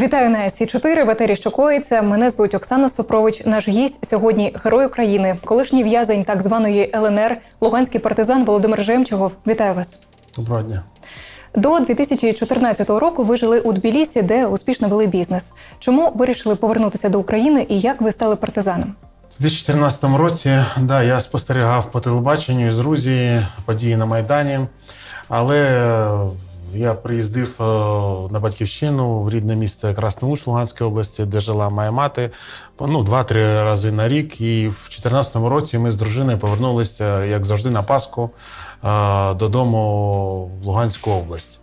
Вітаю на Сі 4 в етері що коїться. Мене звуть Оксана Сопрович. Наш гість сьогодні герой України, колишній в'язень так званої ЛНР, луганський партизан Володимир Жемчугов. Вітаю вас. Доброго дня. До 2014 року ви жили у Тбілісі, де успішно вели бізнес. Чому вирішили повернутися до України і як ви стали партизаном? У 2014 році да, я спостерігав по телебаченню із Грузії події на Майдані, але я приїздив е, на батьківщину в рідне місто Красноуч Луганської області, де жила моя мати, ну, два-три рази на рік. І в 2014 році ми з дружиною повернулися, як завжди, на Пасху е, додому в Луганську область.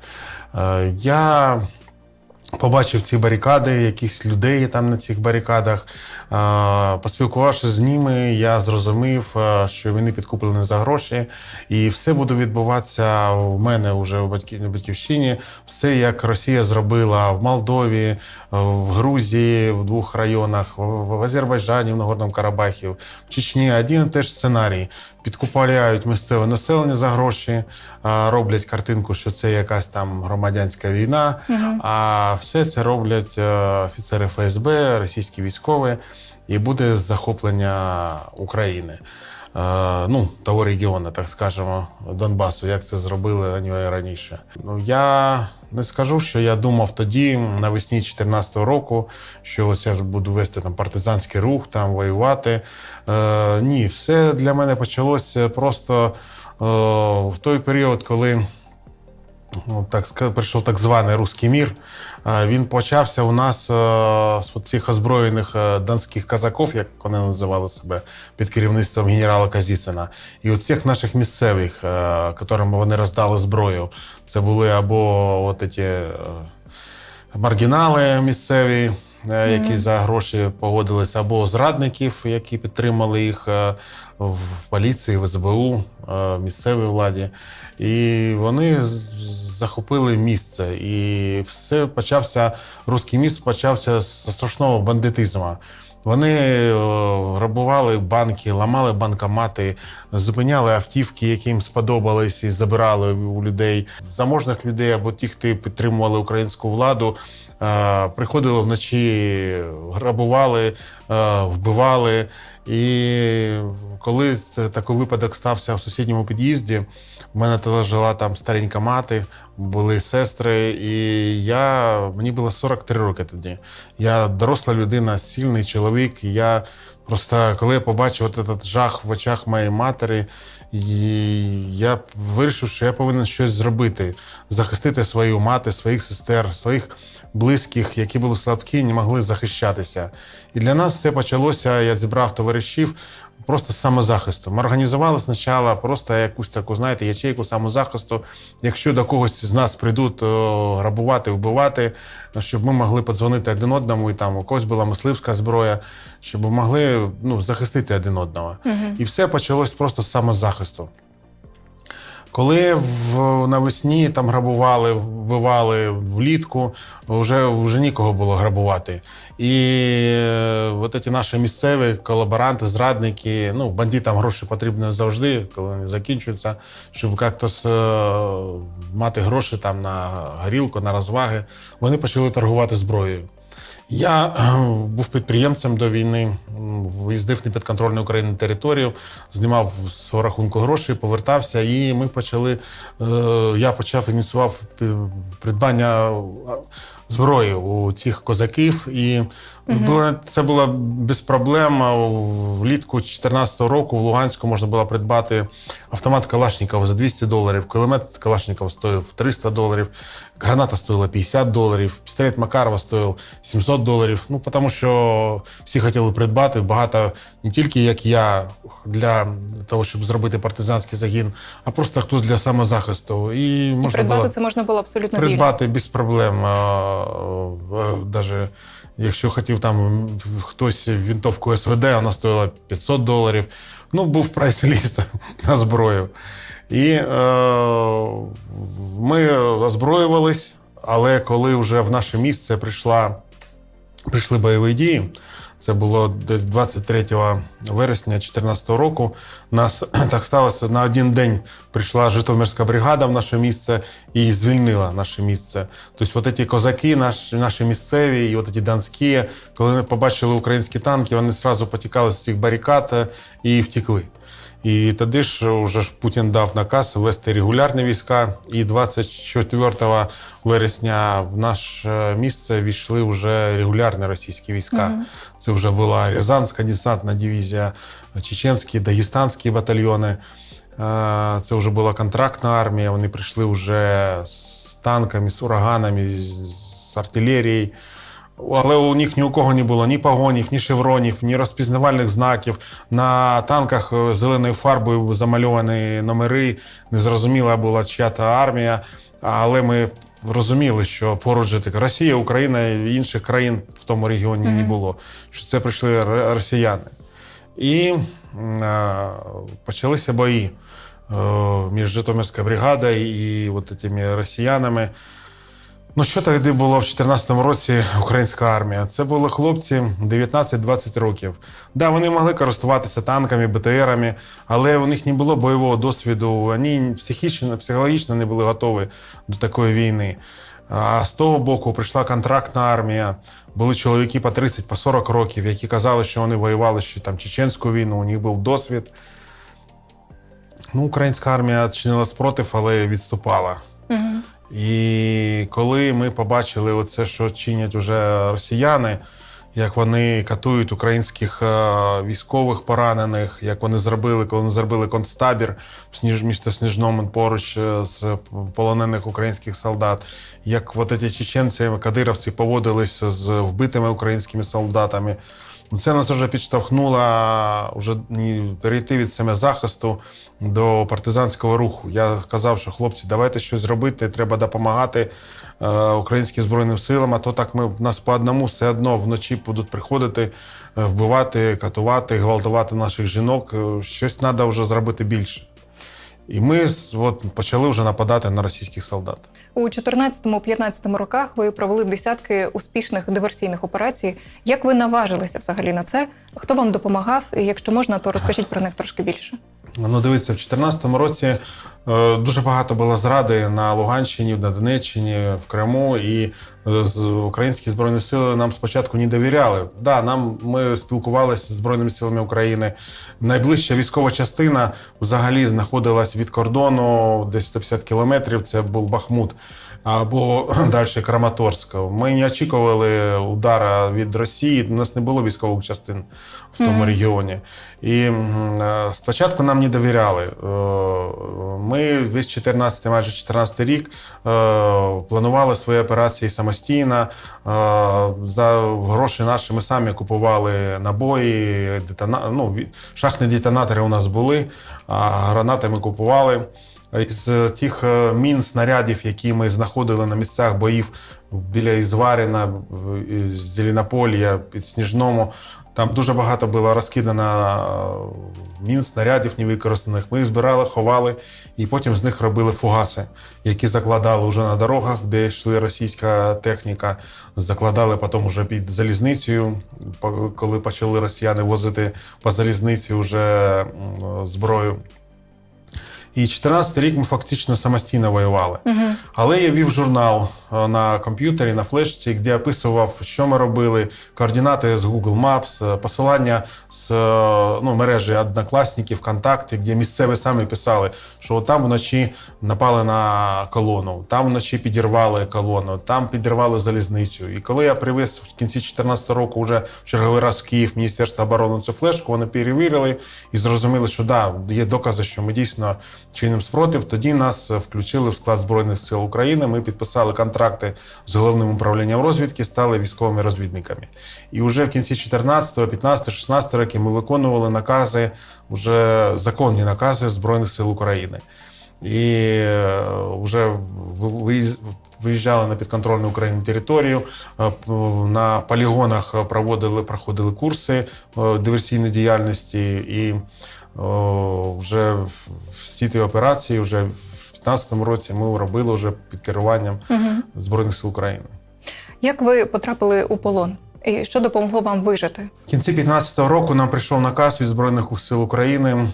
Е, Я Побачив ці барикади, якісь людей там на цих барикадах. Поспілкувавшись з ними, я зрозумів, що вони підкуплені за гроші, і все буде відбуватися в мене вже в батьківщині. Все як Росія зробила в Молдові, в Грузії, в двох районах, в- в Азербайджані, в Нагорному Карабахі, в Чечні. Один і теж сценарій. Підкупляють місцеве населення за гроші, е, роблять картинку, що це якась там громадянська війна. А все це роблять е, офіцери ФСБ, російські військові, і буде захоплення України. Е, Ну, того регіону, так скажемо, Донбасу, як це зробили вони раніше. Ну я не скажу, що я думав тоді, навесні 2014 року, що ось я буду вести там партизанський рух, там воювати. Е, ні, все для мене почалося просто е, в той період, коли так ска- прийшов так званий руський мір. Він почався у нас е, з цих озброєних е, донських казаків, як вони називали себе, під керівництвом генерала Казіцина. І от цих наших місцевих, е, яким вони роздали зброю, це були або от ці маргінали місцеві, які за гроші погодилися, або зрадників, які підтримали їх в поліції, в СБУ, в місцевій владі. І вони захопили місце. І все почався, руський міст почався з страшного бандитизму. Вони е, грабували банки, ламали банкомати, зупиняли автівки, які їм сподобались, і забирали у людей заможних людей або ті, хто підтримували українську владу. е, Приходили вночі, грабували, е, вбивали. І коли такий випадок стався в сусідньому під'їзді, в мене тоді жила там старенька мати, були сестри, і я, мені було 43 роки тоді. Я доросла людина, сильний чоловік. І Я просто, коли я побачив от этот жах в очах моєї матері, і я вирішив, що я повинен щось зробити, захистити свою мати, своїх сестер, своїх близьких, які були слабкі, не могли захищатися. І для нас все почалося. Я зібрав товаришів просто самозахисту. Ми організували спочатку просто якусь таку, знаєте, ячейку самозахисту. Якщо до когось з нас прийдуть грабувати, вбивати, щоб ми могли подзвонити один одному, і там у когось була мисливська зброя, щоб ми могли ну, захистити один одного. І все почалось просто з самозахисту. Коли в, навесні там грабували, вбивали влітку, вже, вже нікого було грабувати. І е, от ці наші місцеві колаборанти, зрадники, ну, бандитам гроші потрібні завжди, коли вони закінчуються, щоб як-то с- е, мати гроші там на горілку, на розваги. Вони почали торгувати зброєю. Я е, був підприємцем до війни, виїздив на підконтрольну Україну територію, знімав з рахунку гроші, повертався, і ми почали. е, Я почав ініціював придбання зброї у цих козаків. І було, це було без проблем. Влітку 2014 року в Луганську можна було придбати автомат Калашникова за 200 доларів, кулемет Калашникова стоїв 300 доларів, граната стоїла 50 доларів, пістолет Макарова стоїв 700 доларів. Ну, тому що всі хотіли придбати багато не тільки як я для того, щоб зробити партизанський загін, а просто хтось для самозахисту. І І можна придбати було це можна було абсолютно вільно. придбати без проблем. Навіть якщо хотів там хтось винтовку СВД, вона стоїла 500 доларів. Ну, був прайс-ліст на зброю. І е, ми озброювались, але коли вже в наше місце прийшла, прийшли бойові дії, Це було десь 23 вересня 2014 року. Нас так сталося на один день прийшла Житомирська бригада в наше місце і звільнила наше місце. Тобто, от ці козаки, наші, наші місцеві, і от ці донські, коли вони побачили українські танки, вони одразу потікали з цих барикад е, і втекли. І тоді ж вже ж Путін дав наказ ввести регулярні війська. І 24 вересня в наше місце війшли вже регулярні російські війська. Це вже була Рязанська десантна дивізія, чеченські, дагестанські батальйони. Е, Це вже була контрактна армія. Вони прийшли вже з танками, з ураганами, з артилерією. Але у них ні у кого не було ні погонів, ні шевронів, ні розпізнавальних знаків. На танках е, зеленою фарбою замальовані номери. Незрозуміла була чия-то армія. Але ми розуміли, що поруч таке Росія, Україна і інших країн в тому регіоні не було. Що це прийшли росіяни. І е, почалися бої е, між Житомирською бригадою і от цими росіянами. Ну, що тоді було в 2014 році українська армія? Це були хлопці 19-20 років. Да, вони могли користуватися танками, БТРами, але у них не було бойового досвіду. Вони психічно, психологічно не були готові до такої війни. А з того боку прийшла контрактна армія. Були чоловіки по 30, по 40 років, які казали, що вони воювали ще там чеченську війну, у них був досвід. Ну, українська армія чинила спротив, але відступала. І коли ми побачили оце, що чинять уже росіяни, як вони катують українських е, військових поранених, як вони зробили, коли вони зробили концтабір в Сніж, місто Сніжному поруч е, з полонених українських солдат, як от ці чеченці, кадировці поводилися з вбитими українськими солдатами. Ну, Це нас вже підштовхнуло вже перейти від саме захисту до партизанського руху. Я казав, що хлопці, давайте щось зробити, треба допомагати е, українським збройним силам. А то так ми в нас по одному все одно вночі будуть приходити, е, вбивати, катувати, гвалтувати наших жінок. Е, Щось треба вже зробити більше. І ми от, почали вже нападати на російських солдат. У 2014-2015 роках ви провели десятки успішних диверсійних операцій. Як ви наважилися взагалі на це? Хто вам допомагав? І якщо можна, то розкажіть про них трошки більше. Ну, дивіться, в 2014 році дуже багато було зради на Луганщині, на Донеччині, в Криму, і е, українські збройні сили нам спочатку не довіряли. Да, нам ми спілкувалися з збройними силами України. Найближча військова частина взагалі знаходилась від кордону десь 150 кілометрів. Це був Бахмут. Або далі Краматорська. Ми не очікували удара від Росії. У нас не було військових частин в тому регіоні. І е, спочатку нам не довіряли. Е, Ми весь 14, майже 14 рік е, планували свої операції самостійно. За гроші наші ми самі купували набої, детона... ну, шахтні детонатори у нас були, а гранати ми купували. З тих е, мін, снарядів, які ми знаходили на місцях боїв біля Ізваріна, в- і під Сніжному, там дуже багато було розкидано е, мін, снарядів невикористаних. Ми їх збирали, ховали, і потім з них робили фугаси, які закладали вже на дорогах, де йшли російська техніка. Закладали потім вже під залізницею, коли почали росіяни возити по залізниці вже зброю. І 14 рік ми фактично самостійно воювали. Але я вів журнал на комп'ютері, на флешці, де описував, що ми робили, координати з Google Maps, е, посилання з е, ну, мережі однокласників, ВКонтакті, де місцеві самі писали, що там вночі напали на колону, там вночі підірвали колону, там підірвали залізницю. І коли я привез в кінці 2014 року вже в черговий раз в Київ Міністерство оборони цю флешку, вони перевірили і зрозуміли, що да, є докази, що ми дійсно чинимо спротив. Тоді нас е, включили в склад Збройних сил України. Ми підписали контракти з головним управлінням розвідки, стали військовими розвідниками. І вже в кінці 14, 15, 16 років ми виконували накази, вже законні накази Збройних сил України. І е, вже ви- виїжджали на підконтрольну Україні територію. е, На полігонах проводили, проходили курси е, диверсійної діяльності, і вже всі ті операції вже 2015 році ми робили вже під керуванням Збройних сил України. Як ви потрапили у полон? і що допомогло вам вижити? В кінці 15-го року нам прийшов наказ від Збройних сил України е,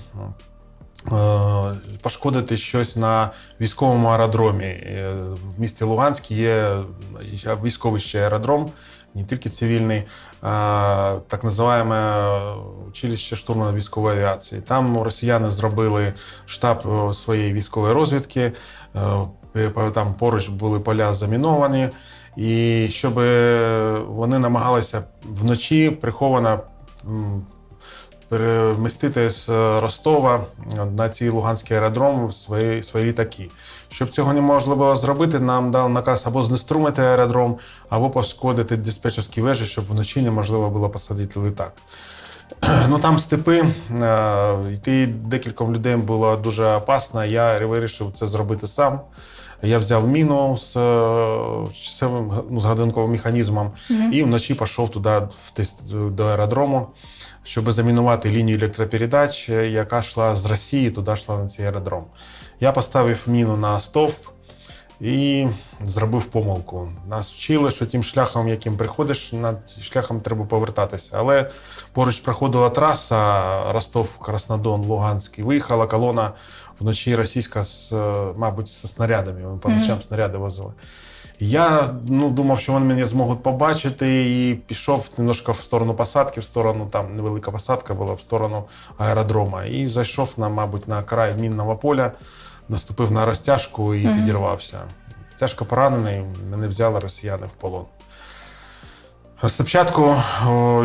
пошкодити щось на військовому аеродромі. Е, В місті Луганськ є військовий ще аеродром, не тільки цивільний, а так називаємо училище штурму військової авіації. Там росіяни зробили штаб е, своєї військової розвідки. е, Там поруч були поля заміновані. І щоб вони намагалися вночі приховано перемістити з Ростова на цей Луганський аеродром свої, свої літаки. Щоб цього неможливо було зробити, нам дав наказ або знеструмити аеродром, або пошкодити диспетчерські вежі, щоб вночі неможливо було посадити літак. Ну там степи, е, йти декільком людей було дуже опасно. Я вирішив це зробити сам. Я взяв міну з е, часовим ну, з годинковим механізмом і вночі пішов туди в до аеродрому, щоб замінувати лінію електропередач, е, яка йшла з Росії, туди йшла на цей аеродром. Я поставив міну на стовп і зробив помилку. Нас вчили, що тим шляхом, яким приходиш, над шляхом треба повертатися. Але поруч проходила траса Ростов-Краснодон, Луганськ, і виїхала колона вночі російська з, е, мабуть, зі снарядами. Вони по ночам снаряди возили. Я ну, думав, що вони мене зможуть побачити, і пішов немножко в сторону посадки, в сторону там невелика посадка була в сторону аеродрома. І зайшов на, мабуть, на край мінного поля, наступив на розтяжку і підірвався. Тяжко поранений, мене взяли росіяни в полон. Спочатку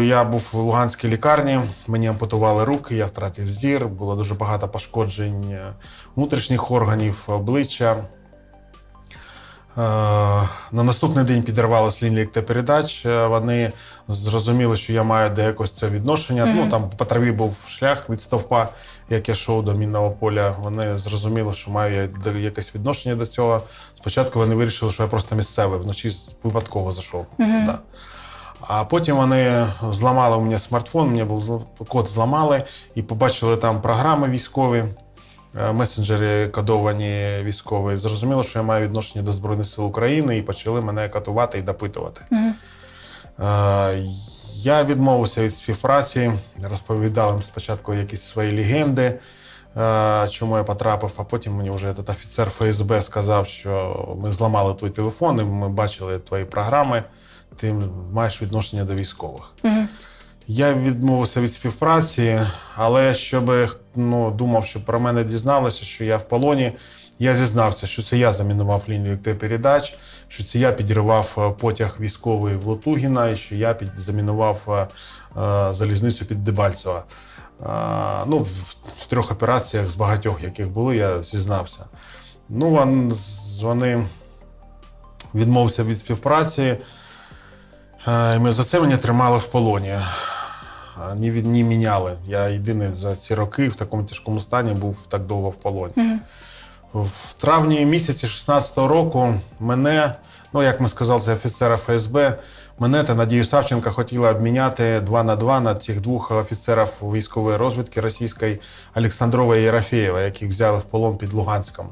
я був в Луганській лікарні, мені ампутували руки, я втратив зір, було дуже багато пошкоджень е, внутрішніх органів, обличчя. Е, На наступний день підірвалась лінія електропередач. Е, Вони зрозуміли, що я маю до якось це відношення. Ну там по траві був шлях від стовпа, як я йшов до мінного поля. Вони зрозуміли, що маю я якесь відношення до цього. Спочатку вони вирішили, що я просто місцевий, вночі випадково зайшов. Да. А потім вони зламали у мене смартфон, мені був зл- код зламали і побачили там програми військові, е, месенджери кодовані військові. Зрозуміло, що я маю відношення до Збройних сил України і почали мене катувати і допитувати. Е, Я відмовився від співпраці, розповідав їм спочатку якісь свої легенди, е, чому я потрапив, а потім мені вже этот офіцер ФСБ сказав, що ми зламали твій телефон, і ми бачили твої програми, ти маєш відношення до військових. Я відмовився від співпраці, але щоб ну, думав, що про мене дізналися, що я в полоні. Я зізнався, що це я замінував лінію електропередач, що це я підірвав е, потяг військовий в Лотугіна, і що я під, замінував е, е, залізницю під Дебальцево. Е, ну, в, в трьох операціях з багатьох, яких були, я зізнався. Ну, вони відмовився від співпраці. Ми за це мене тримали в полоні. Ні, від- ні міняли. Я єдиний за ці роки в такому тяжкому стані був так довго в полоні. В травні місяці 16-го року мене, ну як ми сказали, це офіцера ФСБ, мене та Надію Савченка хотіли обміняти два на два на цих двох офіцерів військової розвідки російської Олександрова і Єрофєєва, яких взяли в полон під Луганськом.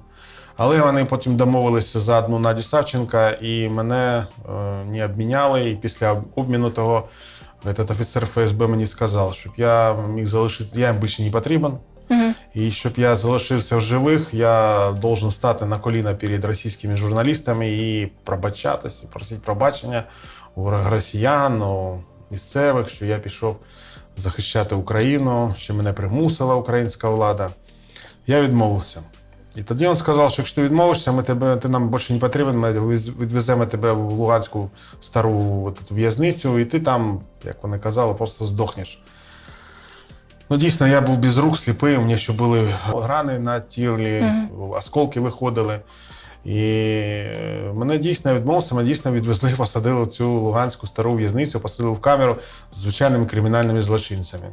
Але вони потім домовилися за одну Надю Савченка і мене е, не обміняли. І після обміну того этот офіцер ФСБ мені сказав, щоб я міг залишитися, я їм більше не потрібен. І щоб я залишився в живих, я должен стати на коліна перед російськими журналістами і пробачатися, просити пробачення у росіян, у місцевих, що я пішов захищати Україну, що мене примусила українська влада. Я відмовився. І тоді він сказав, що якщо ти відмовишся, ми тебе, ти нам більше не потрібен, ми відвеземо тебе в Луганську стару в'язницю, і ти там, як вони казали, просто здохнеш. Ну, дійсно, я був без рук, сліпий, у мене ще були грани на тілі, осколки виходили. І е, мене дійсно відмовився, мене дійсно відвезли, посадили в цю луганську стару в'язницю, посадили в камеру з звичайними кримінальними злочинцями.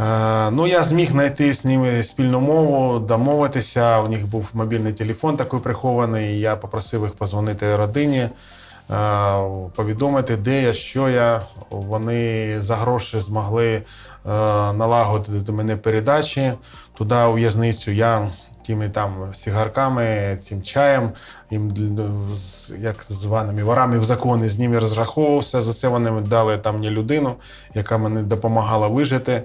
Е, Ну, я зміг знайти з ними спільну мову, домовитися. У них був мобільний телефон такий прихований. Я попросив їх позвонити родині, е, повідомити, де я, що я. Вони за гроші змогли е, налагодити до мене передачі туди у в'язницю. Я тими там сигарками, цим чаєм, їм як званими ворами в закони з ними розраховувався. За це вони дали там мені людину, яка мені допомагала вижити.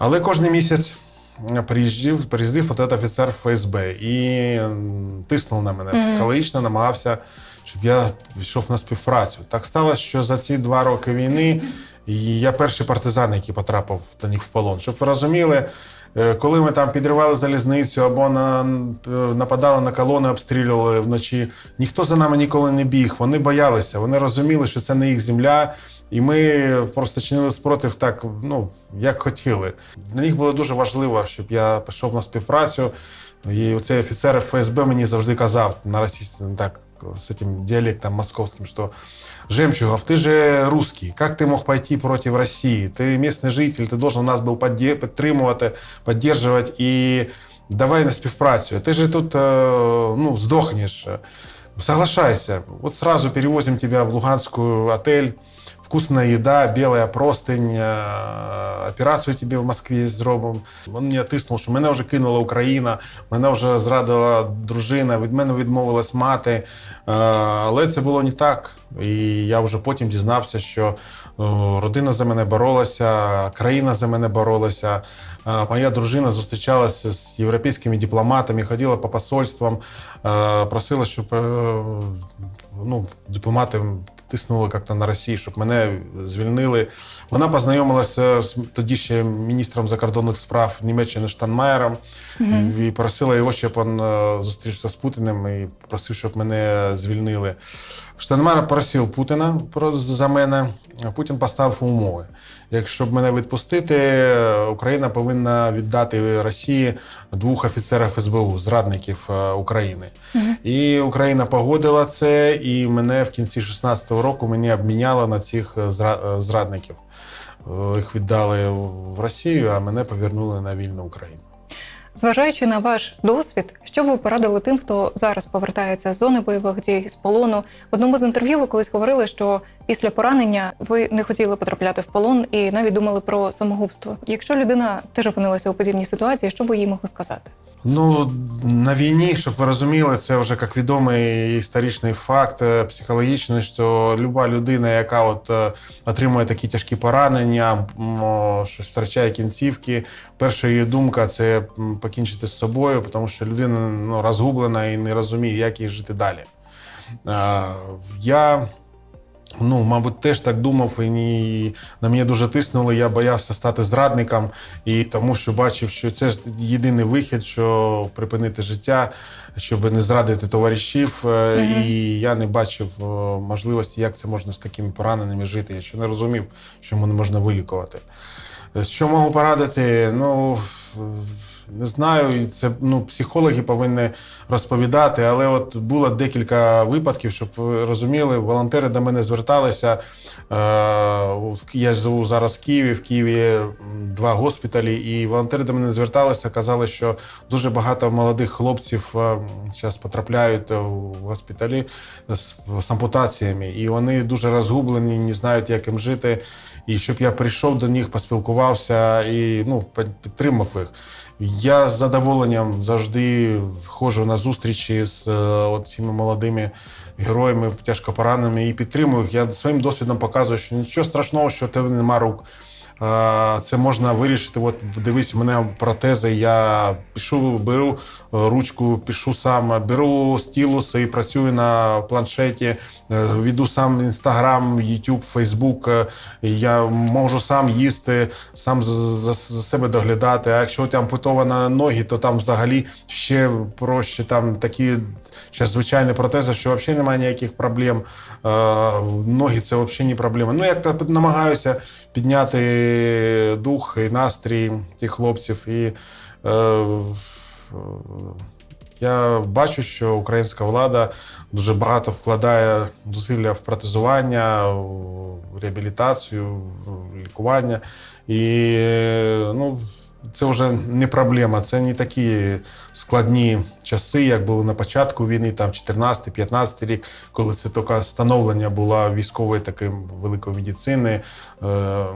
Але кожен місяць приїздив, приїздив от офіцер ФСБ і тиснув на мене психологічно, намагався, щоб я пішов на співпрацю. Так сталося, що за ці два роки війни я перший партизан, який потрапив до них в полон. Щоб ви розуміли, е, коли ми там підривали залізницю або на, е, нападали на колони, обстрілювали вночі, ніхто за нами ніколи не біг. Вони боялися, вони розуміли, що це не їх земля. І ми просто чинили спротив так, ну як хотіли. Для них було дуже важливо, щоб я пішов на співпрацю. І оцей офіцер ФСБ мені завжди казав на російському, так, з цим діалектом московським, що Жемчугов, ты же русский, как ты мог пойти против России? Ты местный житель, ти должен нас був підде- підтримувати, підтримувати і давай на співпрацю. Ти же тут е, ну, здохнеш. Соглашайся. Вот сразу перевозим тебя в Луганскую отель, вкусная еда, белая простынь, операцию операцію тобі в Москві зробимо. Він мені тиснув, що мене вже кинула Україна, мене вже зрадила дружина, від мене відмовилась мати. Е, Але це було не так. І я вже потім дізнався, що родина за мене боролася, країна за мене боролася. Е, Моя дружина зустрічалася з європейськими дипломатами, ходила по посольствам, е, просила, щоб е, ну, дипломати тиснули як-то на Росію, щоб мене звільнили. Вона познайомилася з тоді ще міністром закордонних справ Німеччини Штанмаєром і просила його, щоб він зустрівся з Путіним і просив, щоб мене звільнили. Штанмаєр просив Путіна про за мене, Путін поставив умови. Якщо б мене відпустити, Україна повинна віддати Росії двох офіцерів СБУ, зрадників е, України. І Україна погодила це, і мене в кінці 16-го року мені обміняли на цих е, е, зрадників. Їх віддали в Росію, а мене повернули на вільну Україну. Зважаючи на ваш досвід, що ви порадили тим, хто зараз повертається з зони бойових дій з полону? В одному з інтерв'ю ви колись говорили, що після поранення ви не хотіли потрапляти в полон і навіть думали про самогубство. Якщо людина теж опинилася у подібній ситуації, що ви їй могли сказати? Ну, на війні, щоб ви розуміли, це вже як відомий історичний факт е, психологічний, що люба людина, яка от е, отримує такі тяжкі поранення, м, о, щось втрачає кінцівки, перша її думка це покінчити з собою, тому що людина ну, розгублена і не розуміє, як їй жити далі. Е, Я Ну, мабуть, теж так думав, і ні, на мене дуже тиснули. Я боявся стати зрадником, і тому що бачив, що це ж єдиний вихід, що припинити життя, щоб не зрадити товаришів. Е, І я не бачив е, можливості, як це можна з такими пораненими жити. Я ще не розумів, що мене можна вилікувати. Е, Що можу порадити? Ну. Е, Не знаю, це ну, психологи повинні розповідати, але от було декілька випадків, щоб ви розуміли, волонтери до мене зверталися. Е, Я живу зараз в Києві, в Києві два госпіталі, і волонтери до мене зверталися, казали, що дуже багато молодих хлопців зараз потрапляють в госпіталі з ампутаціями, і вони дуже розгублені, не знають, як їм жити. І щоб я прийшов до них, поспілкувався і ну, підтримав їх. Я з задоволенням завжди ходжу на зустрічі з е, цими молодими героями, тяжко пораненими і підтримую їх. Я своїм досвідом показую, що нічого страшного, що в тебе нема рук. Е, Це можна вирішити. От дивись, мене протези. Я пишу, беру е, ручку, пишу сам, беру стілус і працюю на планшеті, е, веду сам інстаграм, Ютуб, Фейсбук. Я можу сам їсти, сам за, себе доглядати. А якщо у тебе ампутовані ноги, то там взагалі ще проще. Там такі ще звичайні протези, що взагалі немає ніяких проблем. Ноги це взагалі не проблема. Ну, як намагаюся підняти дух і настрій тих хлопців. І е, е, я бачу, що українська влада дуже багато вкладає зусилля в протезування, в реабілітацію, в лікування. І е, ну, це вже не проблема. Це не такі складні часи, як були на початку війни, там 14-15 рік, коли це тільки становлення було військової такої великої медицини, е,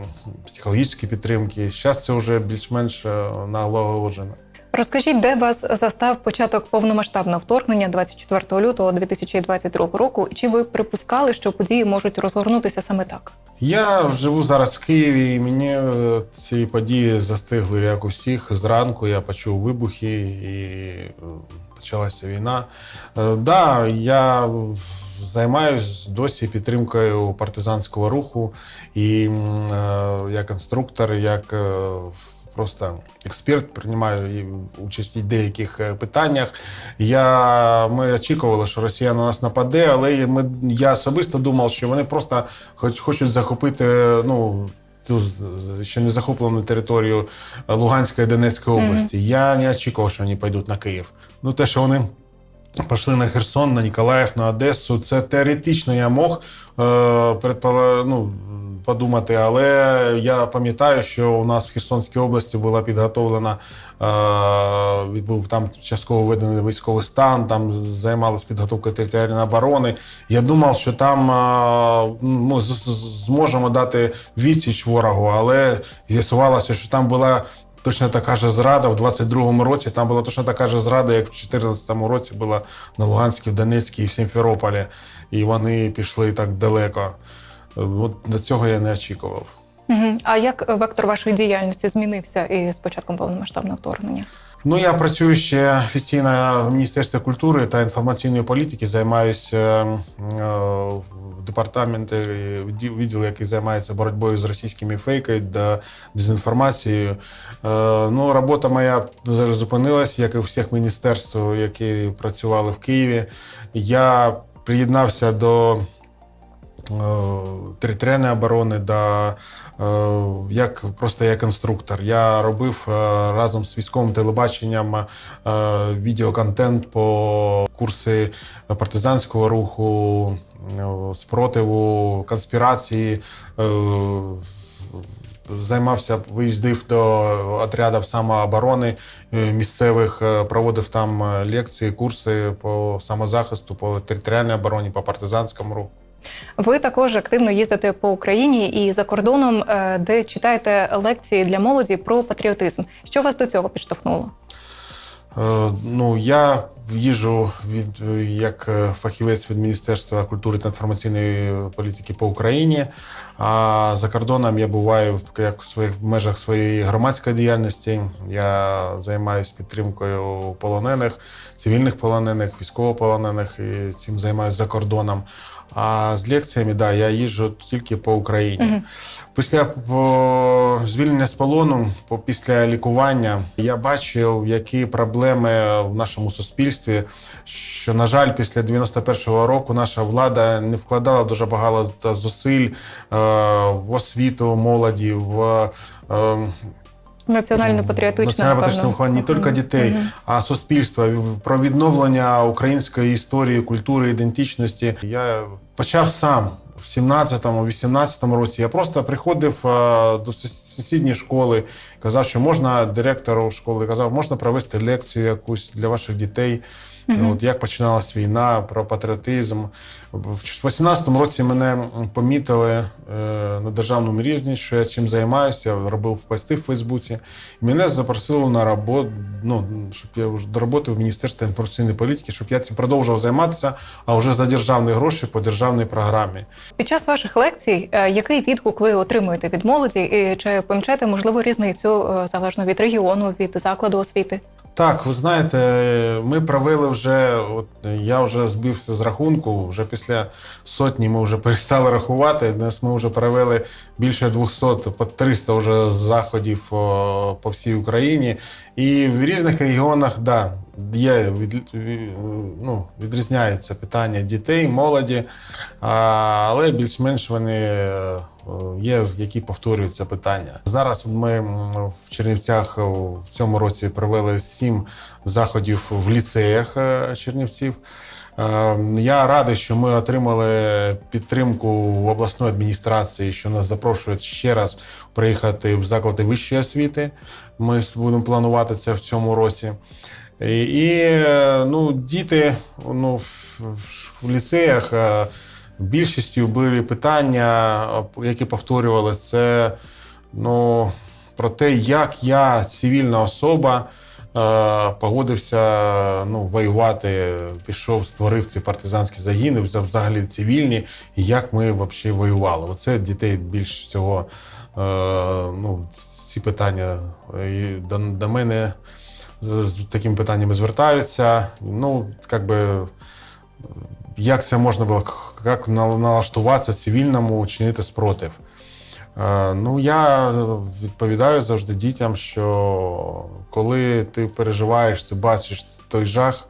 психологічної підтримки. Зараз це вже більш-менш е, налагоджено. Розкажіть, де вас застав початок повномасштабного вторгнення 24 лютого 2022 року? І Чи ви припускали, що події можуть розгорнутися саме так? Я живу зараз в Києві, і мені е, ці події застигли як усіх. Зранку я почув вибухи і е, почалася війна. Е, Да, я займаюся досі підтримкою партизанського руху і як інструктор, як просто експерт, приймаю участь в деяких е, питаннях. Я, ми очікували, що Росія на нас нападе, але ми, я особисто думав, що вони просто хоч, хочуть захопити ну, цю з- з- ще не захоплену територію Луганської і Донецької області. Я не очікував, що вони пойдуть на Київ. Ну, те, що вони Пішли на Херсон, на Ніколаїв, на Одесу. Це теоретично я мог е, предпола- ну, подумати, але я пам'ятаю, що у нас в Херсонській області була підготовлена, був там частково введений військовий стан, там займалися підготовкою територіальної оборони. Я думав, що там ну, зможемо дати відсіч ворогу, але з'ясувалося, що там була Точно така ж зрада в 22-му році. Там була точно така ж зрада, як в 2014 році була на Луганській, в Донецькій і в Сімферополі. І вони пішли так далеко. От до цього я не очікував. Угу. А як вектор вашої діяльності змінився із початком повномасштабного вторгнення? Ну, я працюю ще офіційно в Міністерстві культури та інформаційної політики, займаюся е, в департаменті відділ- який займається боротьбою з російськими фейками та дезінформацією. Е, Ну, робота моя зараз зупинилась, як і у всіх міністерств, які працювали в Києві. Я приєднався до територіальної оборони, да, е, як, просто як інструктор. Я робив е, разом з військовим телебаченням е, відеоконтент по курси партизанського руху, е, спротиву, конспірації. е, Займався, виїздив до отрядів самооборони е, місцевих, е, проводив там е, лекції, курси по самозахисту, по територіальній обороні, по партизанському руху. Ви також активно їздите по Україні і за кордоном, е, де читаєте лекції для молоді про патріотизм. Що вас до цього підштовхнуло? Е, Ну, я їжджу від як е, фахівець від Міністерства культури та інформаційної політики по Україні. А за кордоном я буваю як в своїх в межах своєї громадської діяльності. Я займаюся підтримкою полонених, цивільних полонених, військовополонених і цим займаюся за кордоном. А з лекціями, да, я їжджу тільки по Україні. Після по, звільнення з полону, по, після лікування, я бачив, які проблеми в нашому суспільстві. Що, на жаль, після 91-го року наша влада не вкладала дуже багато зусиль е, в освіту молоді, в е, Національно-патріотичне національно-патріотичне виховання не тільки дітей, а суспільства про відновлення української історії, культури, ідентичності. Я почав сам в 17-му, 18-му році. Я просто приходив е, до сусідньої школи, казав, що можна директору школи, казав, можна провести лекцію якусь для ваших дітей. От як починалась війна, про патріотизм. В 18-му році мене помітили е, на державному рівні, що я чим займаюся, робив пости в Фейсбуці. Мене запросили на роботу, ну, щоб я до роботи в Міністерстві інформаційної політики, щоб я цим продовжував займатися, а вже за державні гроші по державній програмі. Під час ваших лекцій, е, який відгук ви отримуєте від молоді, і чи помічаєте можливо різницю е, залежно від регіону, від закладу освіти? Так, ви знаєте, ми провели вже, от я вже збився з рахунку, вже після сотні ми вже перестали рахувати. Нас Ми вже провели більше 200, по 300 вже заходів по всій Україні. І в різних регіонах, да, є від, ну, відрізняється питання дітей, молоді, але більш-менш вони е, є, які повторюються питання. Зараз ми в Чернівцях е, в цьому році провели сім заходів в ліцеях е, Чернівців. Е, Я радий, що ми отримали підтримку в обласної адміністрації, що нас запрошують ще раз приїхати в заклади вищої освіти. Ми будемо планувати це в цьому році. І, і е, ну, діти ну, в- ліцеях е, більшістю були питання, е, які повторювалися, це ну, про те, як я, цивільна особа, погодився ну, воювати, пішов, створив ці партизанські загіни, взагалі цивільні, і як ми взагалі воювали. Оце дітей більш всього е, ну, ці питання е, до мене з, такими питаннями звертаються. Ну, як би, як це можна було, як налаштуватися цивільному, чинити спротив. Е, Ну, я відповідаю завжди дітям, що коли ти переживаєш це, бачиш той жах,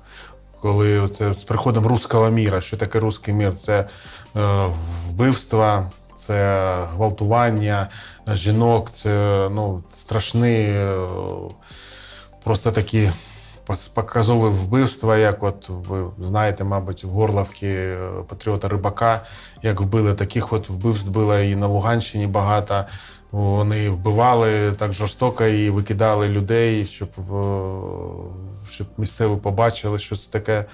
коли це з приходом руського міра, що таке руський мір? Це е, вбивства, це гвалтування жінок, це ну, страшні, е, просто такі показові вбивства, як от ви знаєте, мабуть, в Горловці е, патріота Рибака, як вбили таких от вбивств було і на Луганщині багато. Вони вбивали так жорстоко і викидали людей, щоб, е, щоб місцеві побачили, що це таке,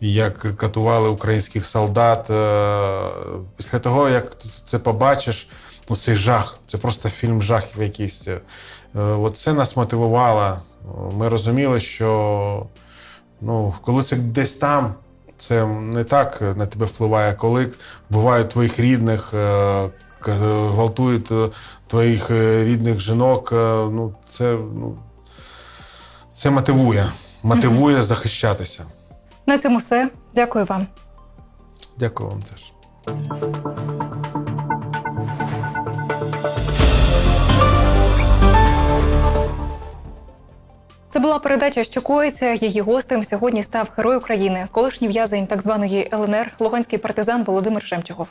як катували українських солдат. Е, Після того, як це побачиш, ну, цей жах, це просто фільм жахів якийсь. От це нас мотивувало. Ми розуміли, що ну, коли це десь там, це не так на тебе впливає, коли вбивають твоїх рідних, е, гвалтують е, твоїх е, рідних жінок. Ну, це, ну, це мотивує. Мотивує захищатися. На цьому все. Дякую вам. Дякую вам теж. Це була передача, що коїться. Її гостем сьогодні став герой України, колишній в'язень так званої ЛНР, луганський партизан Володимир Шемчугов.